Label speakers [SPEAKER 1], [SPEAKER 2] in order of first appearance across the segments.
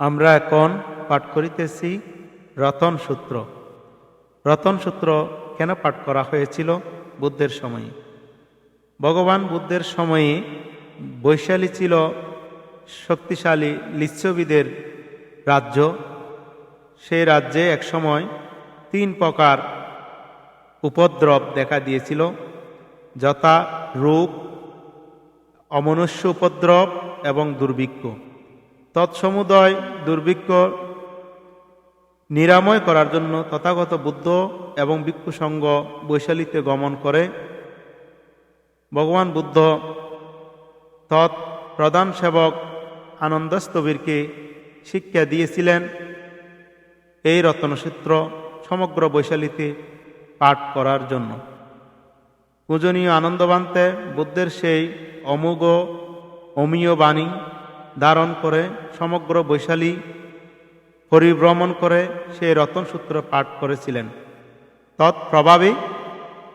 [SPEAKER 1] আমরা এখন পাঠ করিতেছি রতন সূত্র। রতন সূত্র কেন পাঠ করা হয়েছিল বুদ্ধের সময়ে? ভগবান বুদ্ধের সময়ে বৈশালী ছিল শক্তিশালী লিচ্ছবিদের রাজ্য। সেই রাজ্যে একসময় তিন প্রকার উপদ্রব দেখা দিয়েছিল, যথা রূপ, অমনুষ্য উপদ্রব এবং দুর্ভিক্ষ। তৎসমুদয়, দুর্ভিক্ষ নিরাময় করার জন্য তথাগত বুদ্ধ এবং ভিক্ষু বৈশালীতে গমন করে। ভগবান বুদ্ধ তৎ প্রধান সেবক আনন্দস্তবীরকে শিক্ষা দিয়েছিলেন। এই রত্নসূত্র সমগ্র বৈশালীতে পাঠ করার জন্য। পূজনীয় আনন্দবান্তে বুদ্ধের সেই অমোঘ, অমীয় বাণী ধারণ করে, সমগ্র বৈশালী পরিভ্রমণ করে সেই রতনসূত্র পাঠ করেছিলেন। তৎপ্রভাবে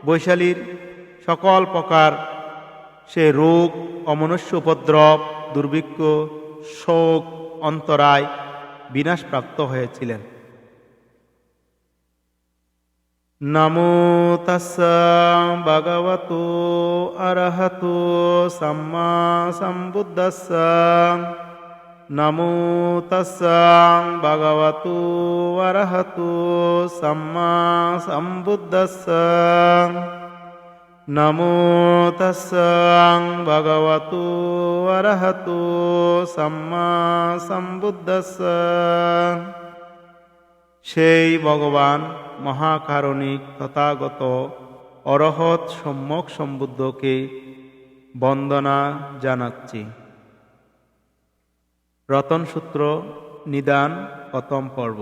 [SPEAKER 1] বৈশালীর সকল প্রকার সে রোগ, অমনুষ্য উপদ্রব, দুর্ভিক্ষ, শোক, অন্তরায় বিনাশপ্রাপ্ত হয়েছিলেন। නමුතස්ස භගවතු අරහතු සම්මා සම්බුද්දස්ස. නමුතස්සං භගවතු වරහතු සම්මා සම්බුද්දස්ස. නමුතස්සං භගවතු වරහතු සම්මා සම්බුද්දස්ස. ශෙයි භගවාන් মহাকারণিক তথাগত অরহৎ সম্যক সম্বুদ্ধকে বন্দনা জানাচ্ছি। রতন সূত্র, নিদান প্রথম পর্ব।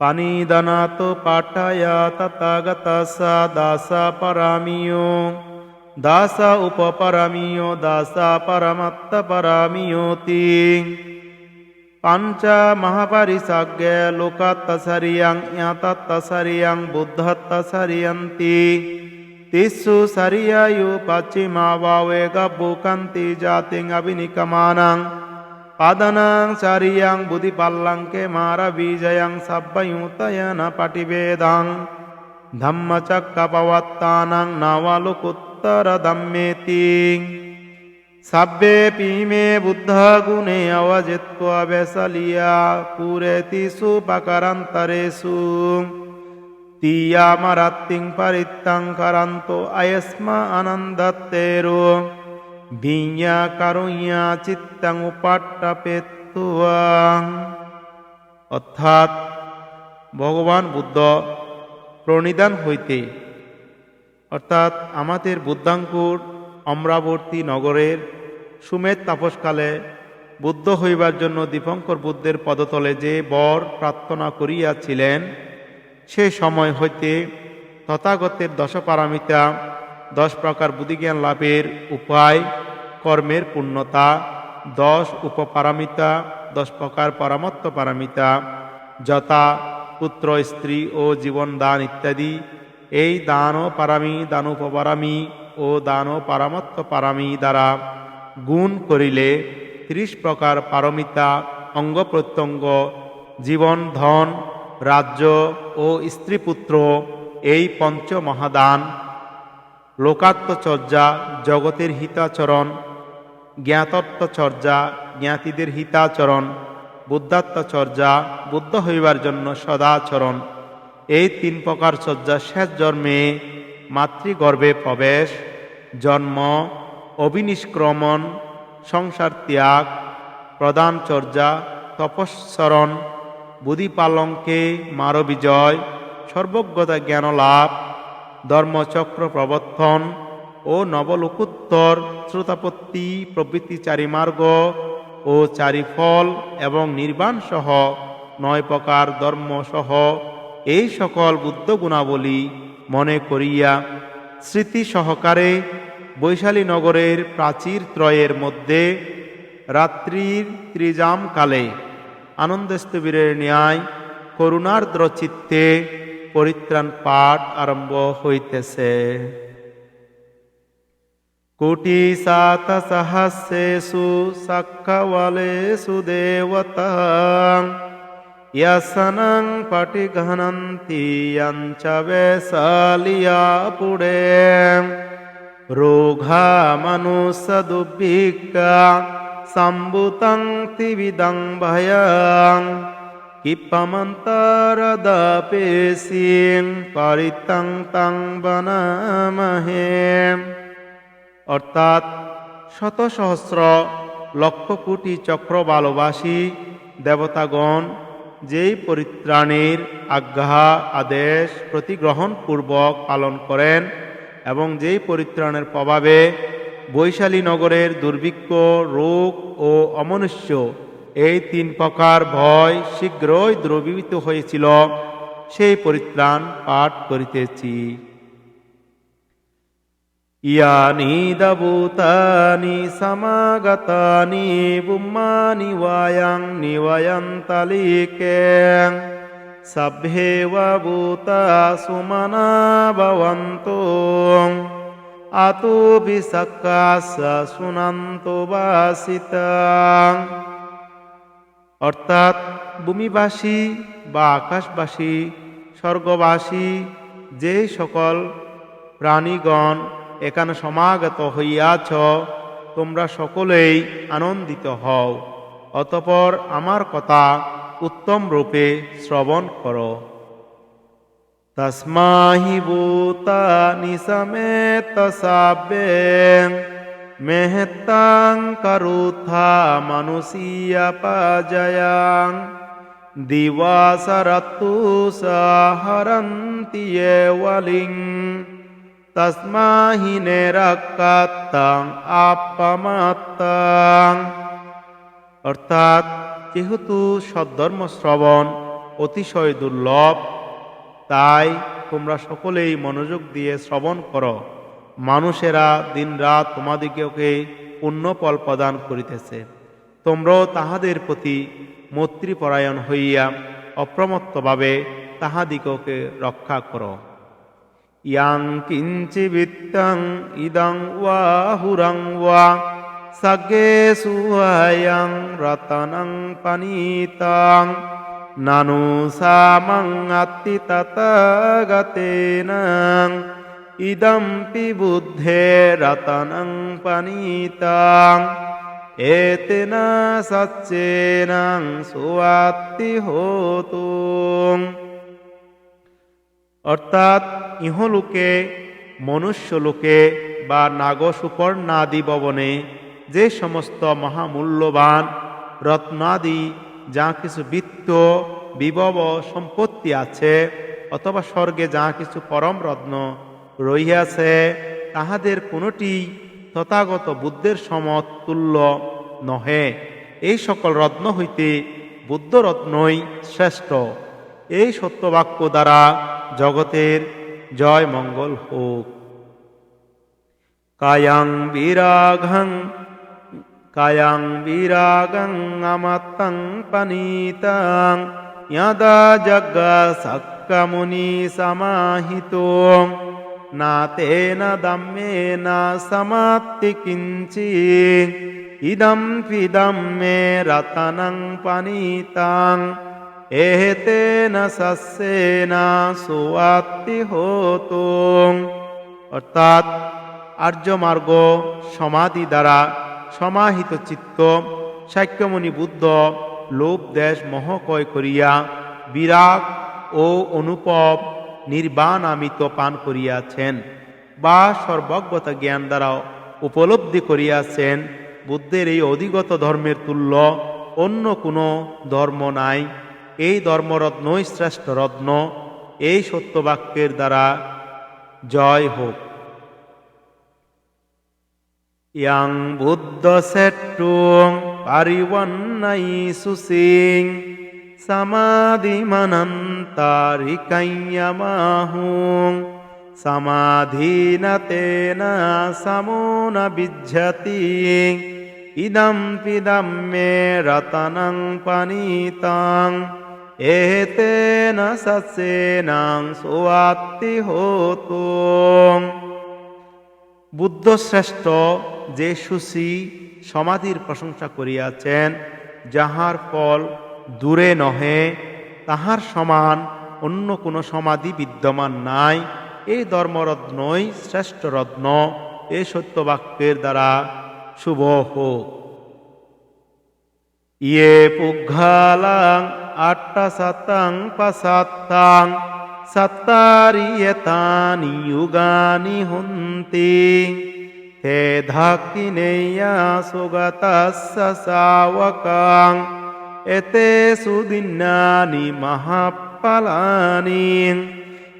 [SPEAKER 1] পানিদানাত পাঠায়া তথাগতসা দাসা পরামিয়, দাসা উপপরামিয় দাসা පංචා මහපරිසක්ග ලොකත් අසරියං ඥාතත් අසරියං බුද්ධත් අසරියන්ති තිස්සු සරියයු පච්චිමාවාවේග භූකන්තී ජාතිං අභිනිකමානං පදනං සරියං බුදි පල්ලංකේ මාර බීජයං සබ්බයුතයන පටිවේදං. ධම්මචක්ක පවත්තානං නවලු කුත්තර ධම්මේතිී. সাব্বেপি মে বুদ্ধগুণে অবজিত্বা বেসলিয়া পুরেতি সুপকরন্তরেষু তিয়ামরাত্তিং পরিত্তং করন্ত অয়স্মা আনন্দত্তেরো। ভিঞা কারুঞা চিত্তং উপাট্টপেত্তুয়াং অর্থাৎ ভগবান বুদ্ধ প্রণিধান হইতে, অর্থাৎ আমাদের বুদ্ধাঙ্কুর অমরাবর্তী নগরের সুমেধ তাপসকালে বুদ্ধ হইবার জন্য দীপঙ্কর বুদ্ধের পদতলে যে বর প্রার্থনা করিয়াছিলেন, সে সময় হইতে তথাগতের দশপারামিতা, দশ প্রকার বুদ্ধিজ্ঞান লাভের উপায়, কর্মের পূর্ণতা, দশ উপপারামিতা, দশ প্রকার পরামত্ত পারামিতা, যথা পুত্র, স্ত্রী ও জীবন দান ইত্যাদি, এই দান ও পারামি, দান উপপারামি ও দান ও পারামত্ত পারামি দ্বারা গুণ করিলে ত্রিশ প্রকার পারমিতা, অঙ্গ প্রত্যঙ্গ, জীবন, ধন, রাজ্য ও স্ত্রীপুত্র এই পঞ্চ মহাদান, লোকাত্মচর্যা, জগতের হিতাচরণ, জ্ঞাতত্বচর্যা, জ্ঞাতিদের হিতাচরণ, বুদ্ধাত্মচর্যা, বুদ্ধ হইবার জন্য সদাচরণ। এই তিন প্রকার চর্যা শেষ জন্মে মাতৃগর্ভে প্রবেশ, জন্ম, অবিনিষ্ক্রমণ, সংসার ত্যাগ, প্রদান চর্যা, তপস্বরণ বুধিপালঙ্কে মার বিজয় সর্বজ্ঞতা জ্ঞান লাভ, ধর্মচক্র প্রবর্তন ও নবলোকোত্তর, শ্রোতাপত্তি প্রভৃতি চারিমার্গ ও চারিফল এবং নির্বাণ সহ নয় প্রকার ধর্ম সহ এই সকল বুদ্ধ গুণাবলী মনে করিয়া স্মৃতি সহকারে বৈশালী নগরের প্রাচীর ত্রয়ের মধ্যে রাত্রির ত্রিজাম কালে আনন্দস্তবীরের ন্যায় করুণার্দ্র চিত্তে পরিত্রাণ পাঠ আরম্ভ হইতেছে। কোটি সাত সহস্রেষু সক্ষবলেষু দেবতা ইয়াসনাং পাটিঘনন্তি সালিয়া পুড়ে। রোঘা মনুষদুভিকা সম্বুতং তিবিদং ভয়ং। কিপমন্তরদপেশিং পরিতং তং বনমহে। অর্থাৎ শত সহস্র লক্ষ কোটি চক্রবালবাসী দেবতাগণ যেই পরিত্রাণের আজ্ঞা, আদেশ, প্রতিগ্রহণ পূর্বক পালন করেন এবং যেই পরিত্রাণের প্রভাবে বৈশালী নগরের দুর্ভিক্ষ, রোগ ও অমনুষ্য এই তিন প্রকার ভয় শীঘ্রই দ্রবীভূত হয়েছিল, সেই পরিত্রাণ পাঠ করিতেছি। ইয়ানি দভূতানি সমাগতানি বুম্মানি ওয়ায়াং নিবয়ন্তলিকে সভ্যেব ভূতা সুমনা ভবন্তু আতু বিসক্কাস শুনন্তু বাসিতাং অর্থাৎ ভূমিবাসী বা আকাশবাসী, স্বর্গবাসী, যে সকল প্রাণীগণ এখানে সমাগত হইয়াছ, তোমরা সকলেই আনন্দিত হও। অতপর আমার কথা উত্তম রূপে শ্রবণ করো। তস্মাহি ভূতা নিসমেত সাবে মেহতাং করুথা মানুষীয় পাজয়াং দিবাসরতু সহরন্তি ওয়ালিং। তস্মাহি নেরকাত্তাং আপমাত্তাং অর্থাৎ যেহেতু সদ্ধর্ম শ্রবণ অতিশয় দুর্লভ, তাই তোমরা সকলেই মনোযোগ দিয়ে শ্রবণ করো। মানুষেরা দিনরাত তোমাদিগকে পুণ্যফল প্রদান করিতেছে। তোমরাও তাহাদের প্রতি মৈত্রীপরায়ণ হইয়া অপ্রমত্তভাবে তাহাদিগকে রক্ষা করো। යංකින්චි විත්තං ඉදංවාහුරංවා සගේසුවයං රතනං පනීතාං නනුසාමං අත්ති තතගතේනං ඉදම්පි බුද්ධේ රතනං පනීතාං ඒතෙන සච්චේනං සුවත්ති හෝතුම් অর্থাৎ ইহলোকে, মনুষ্যলোকে বা নাগসুপর্ণাদি ভবনে যে সমস্ত মহামূল্যবান রত্নাদি, যা কিছু বৃত্ত, বিভব সম্পত্তি আছে, অথবা স্বর্গে যা কিছু পরম রত্ন রহিয়াছে, তাহাদের কোনোটি তথাগত বুদ্ধের সমতুল্য নহে। এই সকল রত্ন হইতে বুদ্ধরত্নই শ্রেষ্ঠ। এই সত্যবাক্য দ্বারা জগতের জয় মঙ্গল হোক। কায়াং বিরাঘং, কায়াং বিরাগং আমাত্তং ইয়াদা যজ্ঞা সক্কামুনি সমাহিত। না তেন দম্যেন সমাপ্তি কিঞ্চি ইদম ফিদম মে রতনং পানিতাং। এহেতেন সস্যেন সুয়াত্তি হতো অর্থাৎ আর্যমার্গ সমাধি দ্বারা সমাহিত চিত্ত সাক্ষ্যমণি বুদ্ধ লোভ দেশ মহকয় করিয়া বিরাগ ও অনুপব নির্বাণামিত পান করিয়াছেন বা সর্বজ্ঞতা জ্ঞান দ্বারা উপলব্ধি করিয়াছেন। বুদ্ধের এই অধিগত ধর্মের তুল্য অন্য কোনো ধর্ম নাই। এই ধর্মরত্নই শ্রেষ্ঠ রত্ন, এই সত্যবাক্যের দ্বারা জয় হোক। ইয়াং বুদ্ধ সেট্টুং পারিবন্নাই সুসিং সমাধিমনন্তারিকাইয়ামাহুং সমাধীনতেন সমো ন বিজ্জতি ইদম পিদম মে রতনং পানিতাং এতেন সস্যেনাং সুয়াত্তি হতুং বুদ্ধশ্রেষ্ঠ যে সুশী সমাধির প্রশংসা করিয়াছেন, যাহার ফল দূরে নহে, তাহার সমান অন্য কোনো সমাধি বিদ্যমান নাই। এই ধর্মরত্নই শ্রেষ্ঠ রত্ন এই সত্যবাক্যের দ্বারা শুভ হোক। ইয়ে পুঘালাং අට්ට සතං පසත්තාං සත්තාරියතානි යුගානි හුන්තේ තේධක්තිනෙයා සුගතස්ස සාවකං එතේ සුදින්නානි මහප්පලානීන්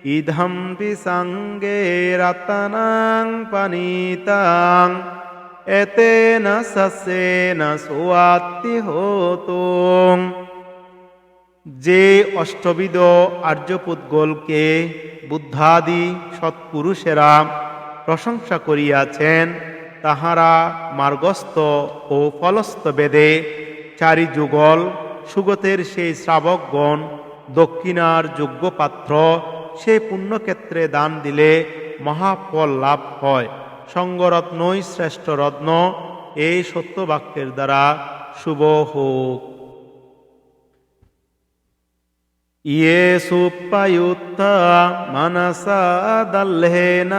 [SPEAKER 1] ඉදම්පි සංගේ රතනං පනීතං එතේන සස්සේන සුවත්ති හෝතුන් যে অষ্টবিধ আর্যপুদ্গলকে বুদ্ধাদি সৎপুরুষেরা প্রশংসা করিয়াছেন, তাহারা মার্গস্থ ও ফলস্থ বেদে চারি যুগল সুগতের সেই শ্রাবকগণ, দক্ষিণার যোগ্য পাত্র সেই পুণ্যক্ষেত্রে দান দিলে মহাফল লাভ হয়। সঙ্গরত্নই শ্রেষ্ঠ রত্ন, এই সত্যবাক্যের দ্বারা শুভ হোক। යේසුප්පයුත්තා මනසා දල්හෙන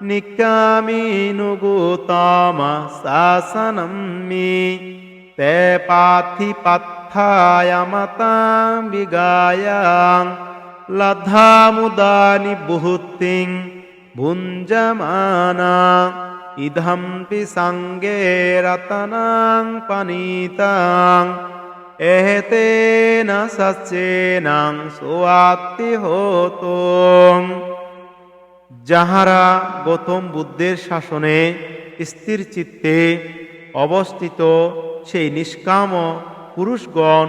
[SPEAKER 1] නික්කාමීනුගුතාම සාසනම්මි තෑපාත්හි පත්ථායමතාම් විගායන් ලද්ධාමුදානි බුහුත්තිං බුංජමානා ඉදහම්පි සංගේ රතනං පනීතං এহতেন সচ্চেনাং সোয়াত্তি হতুম যাহারা গৌতম বুদ্ধের শাসনে স্থির চিত্তে অবস্থিত, সেই নিষ্কাম পুরুষগণ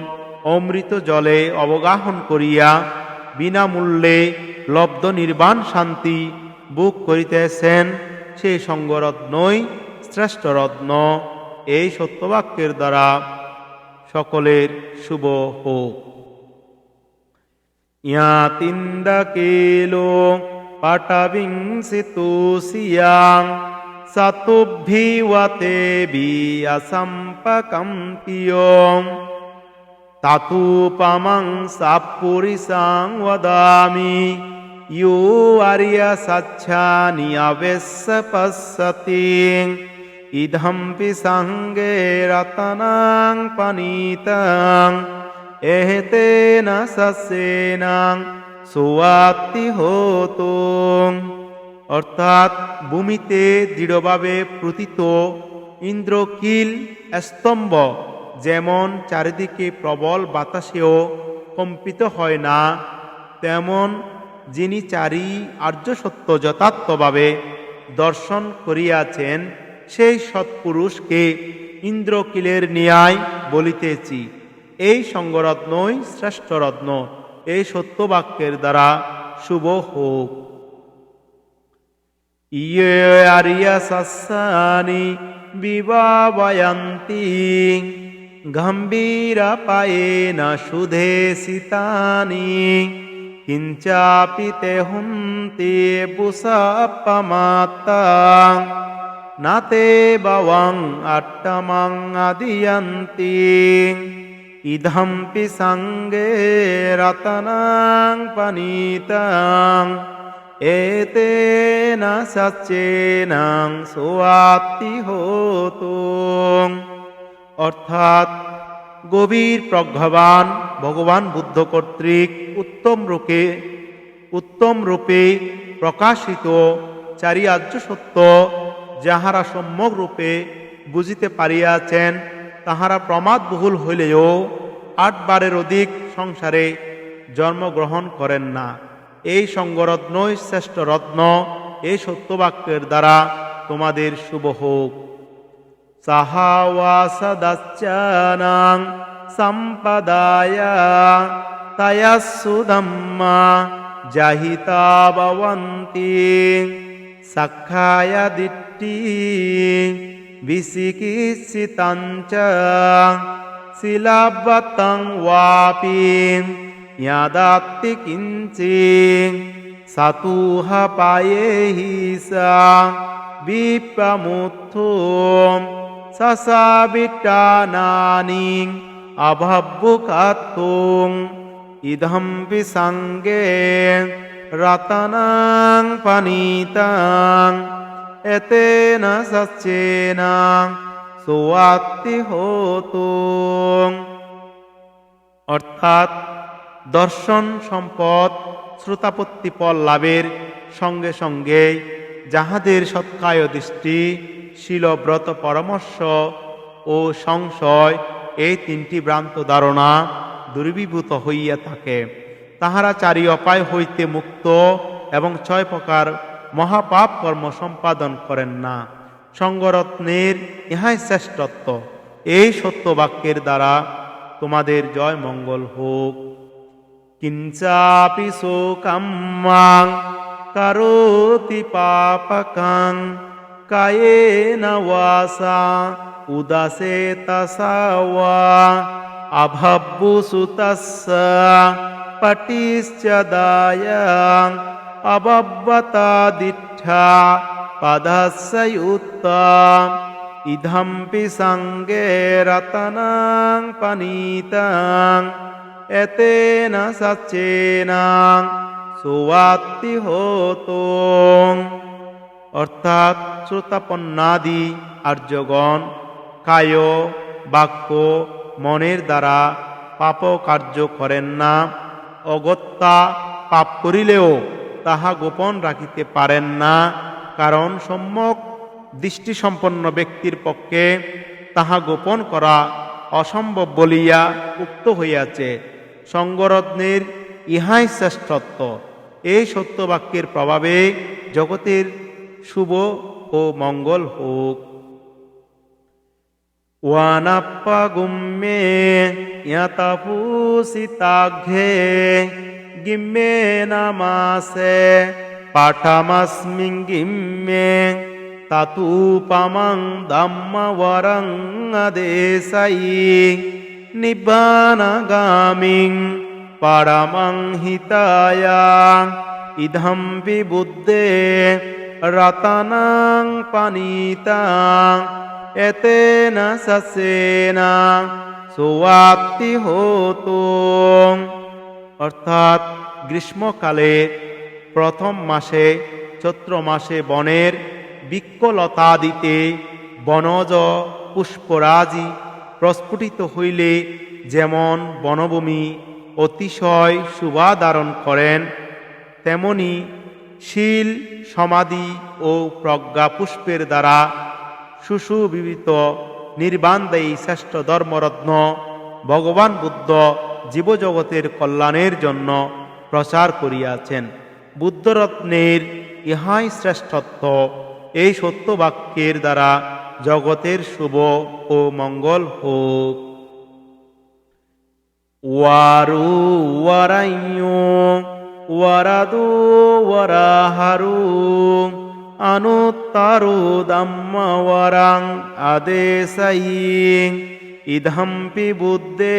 [SPEAKER 1] অমৃত জলে অবগাহন করিয়া বিনামূল্যে লব্ধ নির্বাণ শান্তি বুক করিতেছেন, সেই সঙ্গরত্নই শ্রেষ্ঠ রত্ন এই সত্যবাক্যের দ্বারা সকলের শুভ হোক ইয়াতিন্দকেলো পটবিংসিতুষিয়াং সতুভিবতে বিয়সম্পকম্পিয়ং তাতুপমং সাপুরিসাং वदामि यो आर्य सच्छानि अवश्य पश्यति ইদম্পি সঙ্গে রতনাং পানিতাং, এহতে না সসেনাং, সোয়াত্তি হত। অর্থাৎ ভূমিতে দৃঢ়ভাবে প্রতীত ইন্দ্রকিল স্তম্ভ, যেমন চারিদিকে প্রবল বাতাসেও কম্পিত হয় না, তেমন যিনি চারি আর্যসত্য যথার্থভাবে দর্শন করিয়াছেন সেই সৎপুরুষকে ইন্দ্রকিলের ন্যায় বলিতেছি, এই সঙ্গরত্নই শ্রেষ্ঠ রত্ন এই সত্যবাক্যের দ্বারা শুভ হোক। ইয়ে আরিয়া সস্যানি বিবাবয়ন্তি, গম্ভীরা পায়েন সুধে সীতানি কিঞ্চাপি তে হুন্তি পুষাপমাত্তা নাতে বওয়াং আট্টমং আদিয়ন্তি। ইদম্পি সঙ্গে রতনাং পনীতাং। এতেন সচ্চেনাং সোয়াত্তি হতো। অর্থাৎ গভীর প্রজ্ঞাবান ভগবান বুদ্ধ কর্তৃক উত্তম রূপে উত্তম রূপে প্রকাশিত চারি আর্য সত্য যাহারা সম্যক রূপে বুঝিতে পারিয়াছেন, তাহারা প্রমাদ বহুল হইলেও আটবারের অধিক সংসারে জন্মগ্রহণ করেন না। এই সঙ্গরত্নই শ্রেষ্ঠ রত্ন, এই সত্যবাক্যের দ্বারা তোমাদের শুভ হোক। সাহাওয়াসদাচ্চানাং সম্পদায় তয়সুদম্মা জাহিতা ভবন্তি। সখায় දිට්ටි විසිකිස්සිතංච සිලබ්බතං වාපී යදත්ති කිංචේ සතුහ පයෙහිසා විප්‍රමුත්තුම් සසාබිට්ටානානින් අභබ්බුකත්තුම් ඉදම්පි සංගේ රතනං පනීතං এতেন সচ্চেন সুয়াত্তি অর্থাৎ দর্শন সম্পদ শ্রোতাপত্তি পল লাভের সঙ্গে সঙ্গে যাহাদের সৎকায় দৃষ্টি শিলব্রত পরামর্শ ও সংশয় এই তিনটি ভ্রান্ত ধারণা দূরীভূত হইয়া থাকে। তাহারা চারি অপায় হইতে মুক্ত এবং ছয় প্রকার মহাপাপ কর্ম সম্পাদন করেন না। সঙ্গরত্নের ইহাই শ্রেষ্ঠত্ব। এই সত্য বাক্যের দ্বারা তোমাদের জয় মঙ্গল হোক। কিঞ্চাপি শোকাম্মাং কারোতি পাপকাং, কায়েন ওয়াসা, উদাসে তসাওয়া অভব্বু সুতস্য পটিশ্চদায়াং অবব্বতা দিষ্ঠা পদস্যুত্তা ইধম্পি সঙ্গে রতনাং পনীতাং। এতেন সচ্চেন সুয়াত্তি হতো। অর্থাৎ শ্রোতাপন্নাদি আর্যগণ, কায়, বাক্য, মনের দ্বারা পাপ কার্য করেন না, অগত্যা পাপ করিলেও তাহা গোপন রাখিতে পারেন না, কারণ সম্যক দৃষ্টিসম্পন্ন ব্যক্তির পক্ষে তাহা গোপন করা অসম্ভব বলিয়া উক্ত হইয়াছে। সঙ্গরত্নের ইহাই শ্রেষ্ঠত্ব। এই সত্যবাক্যের প্রভাবে জগতের শুভ ও মঙ্গল হোক। ওয়ানাপ্পা ওয়ানাপ্পাগুম্মে ইয়াতাপুসিতাঘ্রে গিম্মে ගිම්මේ නමාසේ පටමස්මින් ගිම්මේ තතුූපමං දම්මවරං අදේසයි. නිබානගාමින් පරමංහිතායා ඉදම්පි බුද්ධේ රතනං පනීතා එතේන සසේනා සුවාප්ති හෝතුම් অর্থাৎ গ্রীষ্মকালে প্রথম মাসে, চৈত্র মাসে বনের বৃক্ষলতাদিতে বনজ পুষ্পরাজি প্রস্ফুটিত হইলে যেমন বনভূমি অতিশয় শোভা ধারণ করেন, তেমনি শিল, সমাধি ও প্রজ্ঞা পুষ্পের দ্বারা সুশুবিবিত নির্বাণদায়ী শ্রেষ্ঠ ধর্মরত্ন ভগবান বুদ্ধ জীবজগতের কল্যাণের জন্য প্রচার করিয়াছেন। বুদ্ধরত্নের ইহাই শ্রেষ্ঠত্ব। এই সত্যবাক্যের দ্বারা জগতের শুভ ও মঙ্গল হোক। ওয়ারু ওয়ারাইয়ো, ওয়ারাদু ওয়ারাহারু অনুত্তারু দম্মবরং আদেশাই ইদম্পি বুদ্ধে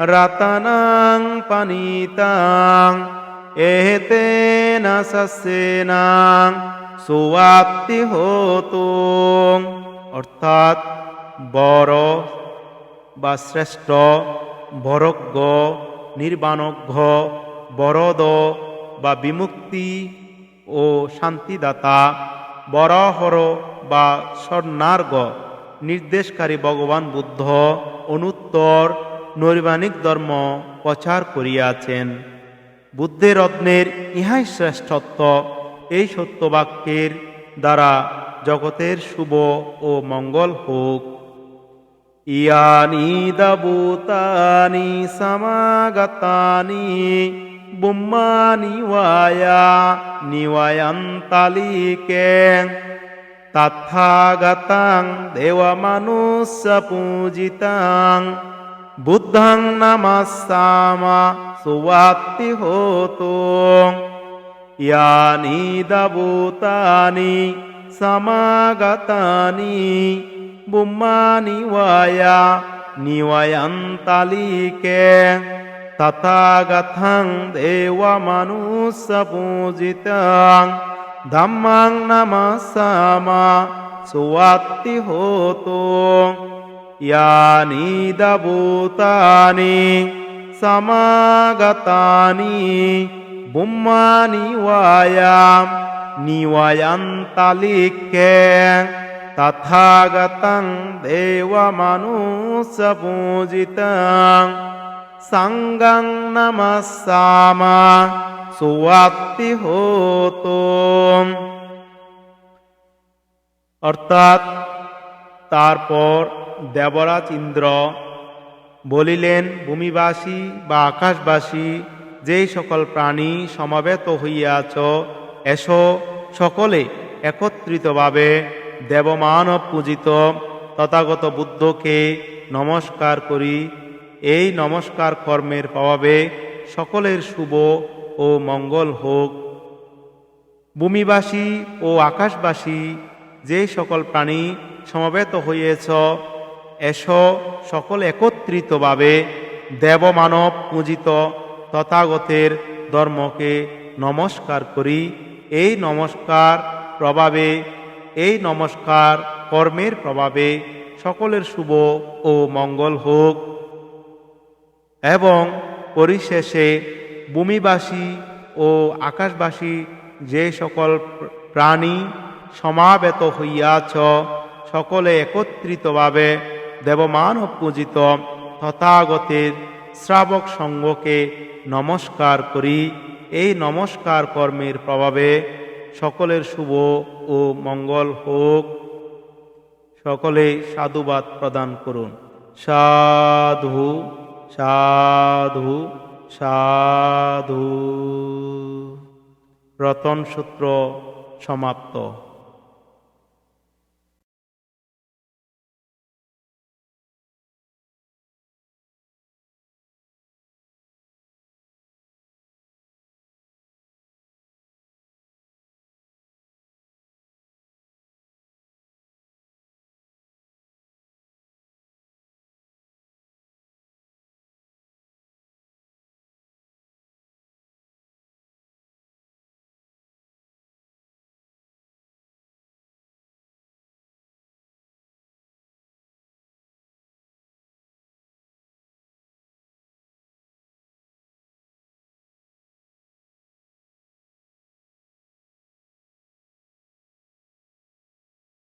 [SPEAKER 1] রতনাং পানিতাং এতেন সস্যেনাং সুয়াপ্তি হতো অর্থাৎ বড় বা শ্রেষ্ঠ বরজ্ঞ নির্বাণজ্ঞ, বরদ বা বিমুক্তি ও শান্তিদাতা, বরাহর বা স্বর্ণার্গ নির্দেশকারী ভগবান বুদ্ধ, অনুত্তর নৈর্বাণিক ধর্ম প্রচার করিয়াছেন। বুদ্ধের রত্নের ইহাই শ্রেষ্ঠত্ব। এই সত্যবাক্যের দ্বারা জগতের শুভ ও মঙ্গল হোক। ইয়ানি দবুতানি সমাগতানি বুম্মানি ওয়ায়া নিওয়ায়ন্তালিকে। তথাগতাং দেবমানুষ্য পূজিতাং බුද්ධං නමස්සාමා සුවත්ති හෝතෝ යානීද භූතානි සමාගතානි බුම්මානිවායා නිවයන්තලීකේ තථාගතං දේවමනුස්ස පූජිතං ධම්මං නමස්සාමා සුවත්ති හෝතෝ ইয়ানি দভূতানি সমাগতানি বুম্মানি ওয়ায়াম নিওয়ায়ন্তালিকে তথাগতং দেবমনুষ্যপূজিতং সঙ্গং নমসামা সুয়াত্তি হোতো অর্থাৎ তারপর দেবরাজ ইন্দ্র বলিলেন, ভূমিবাসী বা আকাশবাসী, যেই সকল প্রাণী সমাবেত হইয়াছ, এসো সকলে একত্রিতভাবে দেবমানব পূজিত তথাগত বুদ্ধকে নমস্কার করি। এই নমস্কার কর্মের প্রভাবে সকলের শুভ ও মঙ্গল হোক। ভূমিবাসী ও আকাশবাসী যে সকল প্রাণী সমবেত হইয়েছ এসো সকল একত্রিতভাবে দেবমানব পূজিত তথাগতের ধর্মকে নমস্কার করি। এই নমস্কার প্রভাবে, এই নমস্কার কর্মের প্রভাবে সকলের শুভ ও মঙ্গল হোক। এবং পরিশেষে ভূমিবাসী ও আকাশবাসী যে সকল প্রাণী সমাবেত হইয়াছ, সকলে একত্রিতভাবে দেবমানব পূজিত তথাগতের শ্রাবক সঙ্গকে নমস্কার করি। এই নমস্কার কর্মের প্রভাবে সকলের শুভ ও মঙ্গল হোক। সকলে সাধুবাদ প্রদান করুন। সাধু সাধু সাধু। রতন সূত্র সমাপ্ত।